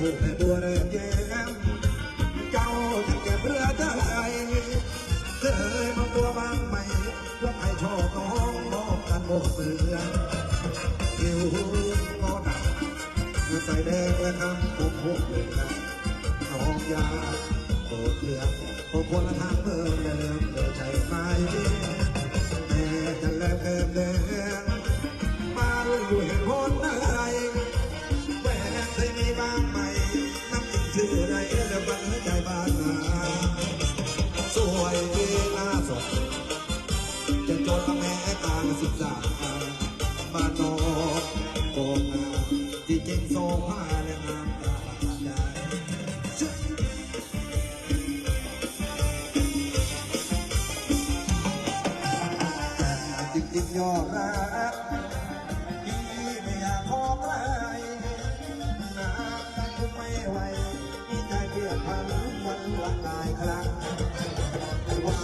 ตัวเรือแย้เก่าฉันเก็บเรือได้เคยมาตัวบางไหมว่าใครชอบน้องบอกกันบอกเสือผิวก็หนักใส่แดงและน้ำผมหกเลยนะน้องยาโกรธเหลือพอคนละทางเพิ่มเดิมเธอใจไหมแต่จะแลิกเพิ่มเดิมมาด้วยเหตุผลอะไร ที่จงโซผ้าและงามตาใจจริงจริงยอดรักที่ไม่อยากขอใครน้ำกันคงไม่ไหวมีใจเพียงพันวันละหลายครั้งวา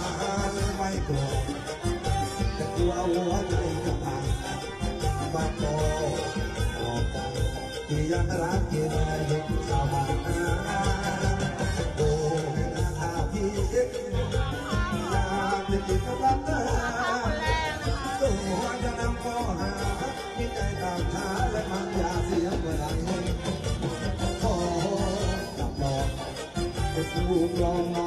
นไม่โกรธแต่กลัวหัวใจจะพังบ้าโตออ ยังรักที่ได้เห็นชาวบ้านนาโอ้แม่นาทาที่ยามจะติดกับรักเธอตัวจะนำข้อหามีใจตามช้าและมันอย่าเสียเวลาขอจับลองไปสูบลองน้อ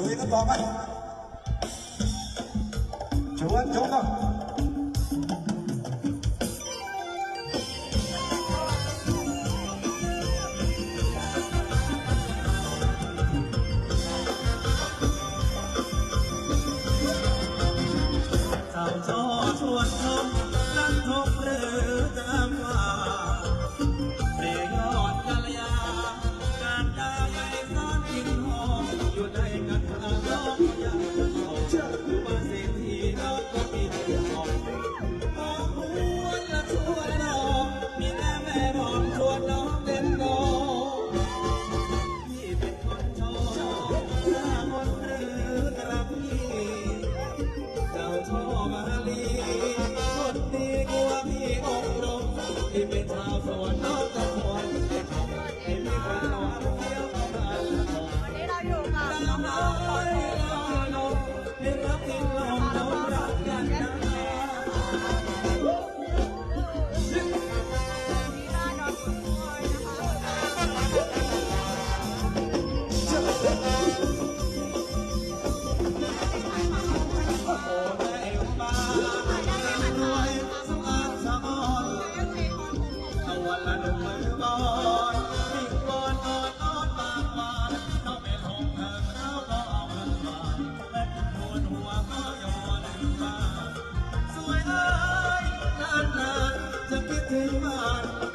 ลุยกันต่อไปชวนชมครับ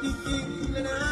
จริงๆนะ